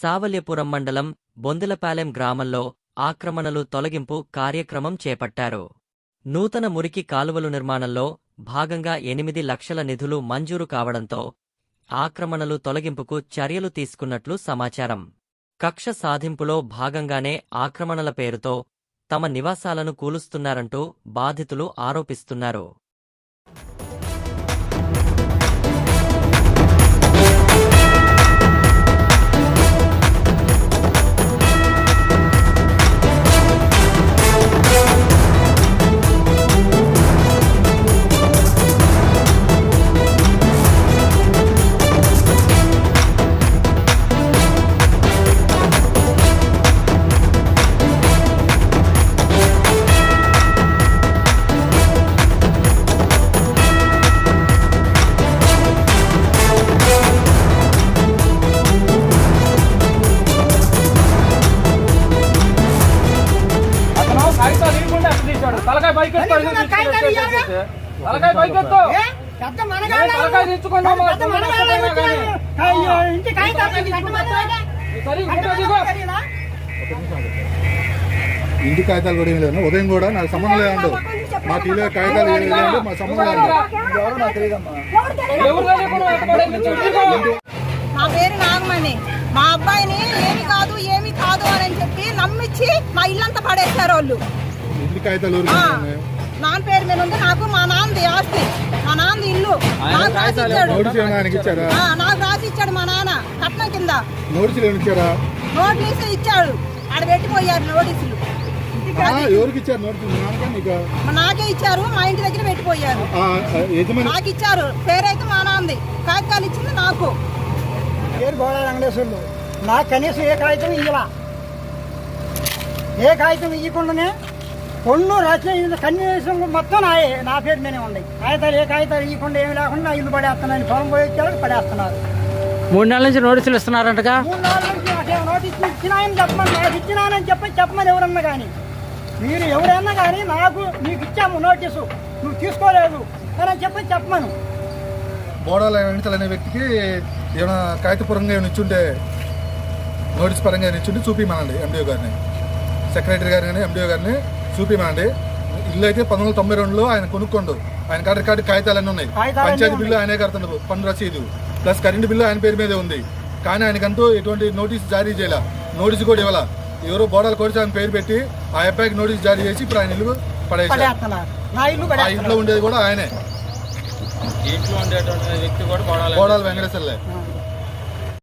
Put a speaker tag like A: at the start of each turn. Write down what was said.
A: సావల్యపురం మండలం బొందెలపాలెం గ్రామంలో ఆక్రమణలు తొలగింపు కార్యక్రమం చేపట్టారు. నూతన మురికి కాలువలు నిర్మాణంలో భాగంగా ఎనిమిది లక్షల నిధులు మంజూరు కావడంతో ఆక్రమణలు తొలగింపుకు చర్యలు తీసుకున్నట్లు సమాచారం. కక్ష సాధింపులో భాగంగానే ఆక్రమణల పేరుతో తమ నివాసాలను కూలుస్తున్నారంటూ బాధితులు ఆరోపిస్తున్నారు.
B: ఇంటి కాగితాలు
C: కూడా ఏం లేదు ఉదయం కూడా నాకు సంబంధం లేదండు మా టీలో కాగితాలు ఏం లేదండి మా సంబంధం.
D: నా పేరు నాగమణి. మా అబ్బాయిని ఏమి కాదు ఏమి కాదు అని చెప్పి నమ్మించి మా ఇల్లంతా పడేశారు వాళ్ళు.
C: ఇంటి కాగితాలు?
D: నాన్న పేరు మీద ఉంది. నాకు మా నాన్నది ఆస్తి. మా నాన్నది ఇల్లు. నాకు రాసి ఇచ్చాడు. ఆ, నాకు రాసి ఇచ్చాడు మా నాన్న. కట్నం కింద.
C: నోటీసులు ఏమైనా ఇచ్చారా?
D: నోటీసు ఇచ్చాడు. ఆడ పెట్టిపోయారు నోటీసులు.
C: ఆ, ఎవరికి ఇచ్చారు నోటీసులు? మీ నాన్నకా నీకా?
D: మా నాకే ఇచ్చారు. మా ఇంటి దగ్గర పెట్టిపోయారు.
C: ఆ, ఆ, యజమాని
D: నాకు ఇచ్చారు. పేరైతే మా నాన్నది. కాగితాలు ఇచ్చింది నాకు.
B: పేరు గోడ వెంకటేశ్వర్లు. నాకు కనీసం ఏ కాగితం ఇయ్యలా ఏ కాగితం ఇవ్వకుండానే కొన్ను రచన కనీసం మొత్తం నాయే. నా పేరు మీదే ఉన్నాయి కాగితాలు ఏ కాగితాలు ఇవ్వకుండా ఏమి లేకుండా ఇల్లు పడేస్తున్నాను పొలం పోయి పడేస్తున్నారు.
E: మూడు నెలల నుంచి నోటీసులు ఇస్తున్నారంటగా?
B: మూడు నాలుగు నుంచి నాకేం నోటీస్ ఇచ్చినాయని చెప్పమని నాకు ఇచ్చినానని చెప్పి చెప్పమని ఎవరన్నా కానీ మీరు ఎవరన్నా కానీ నాకు నీకు ఇచ్చాము నోటీసు. నువ్వు తీసుకోలేదు అని చెప్పి చెప్పమను.
C: బోడాల వెంకటలు అనే వ్యక్తికి ఏమైనా కాగితపరంగా ఏమైనా ఇచ్చుంటే నోటీస్ పరంగా ఏమైనా ఇచ్చుంటే చూపిమనండి ఎండిఓ గారిని. సెక్రటరీ గారిని కానీ ఎండిఓ గారిని చూపిమనండి ఇల్లు అయితే పంతొమ్మిది వందల తొంభై రెండులో ఆయన కొనుక్కోండు. ఆయన కాడ రికార్డు కాగితాలన్నీ ఉన్నాయి. పంచాయతీ బిల్లు ఆయనే కడుతున్నాడు పన్ను రసీదు. ప్లస్ కరెంటు బిల్లు ఆయన పేరు మీదే ఉంది. కానీ ఆయనకంటూ ఎటువంటి నోటీస్ జారీ చేయాల. నోటీస్ కూడా ఇవ్వాల. ఎవరో బోడాలు కొడిచి ఆయన పేరు పెట్టి ఆ అబ్బాయికి నోటీస్ జారీ చేసి ఇప్పుడు ఆయన ఇల్లు పడేసారు
B: పడేస్తున్నారు. నా ఇల్లు
C: ఆ ఇంట్లో ఉండేది కూడా ఆయనే.
F: ఇంట్లో ఉండేటువంటి వ్యక్తి కూడా
C: వెంకటేశ్వర్లే.